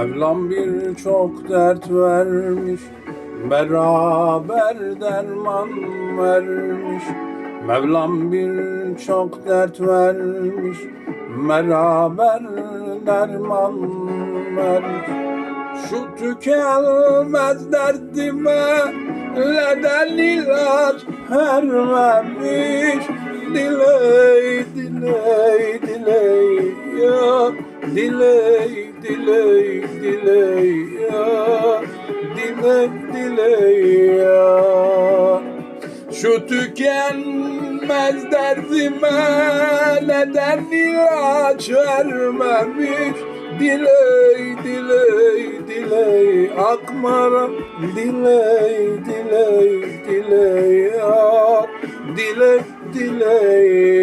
Mevlam bir çok dert vermiş Beraber derman vermiş. Mevlam bir çok dert vermiş Beraber derman vermiş. Şu tükenmez derdime Neden ilaç vermemiş Diley, diley, diley ya Diley, diley, diley ya. Diley, diley ya. Şu tükenmez derdime neden ilaç vermemiş? Diley, diley, diley akmara Diley, diley, diley ya. Diley, diley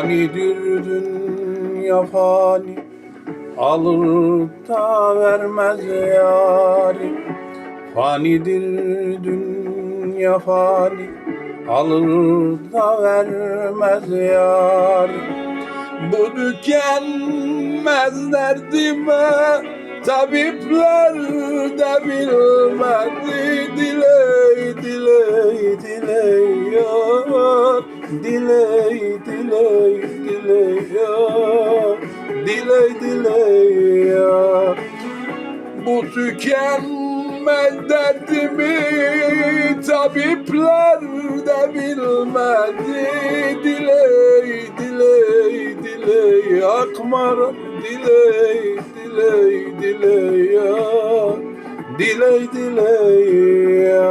Fanidir dünya fani Alır da vermez yari Fanidir dünya fani Alır da vermez yari Bu tükenmez derdime Tabipler de bilmedi Diley, diley, diley yar. Diley, dile ya Dile dile ya Bu tükenmez derdimi Tabipler de bilmedi. Dile dile dile Akmar dile dile dile ya Dile dile ya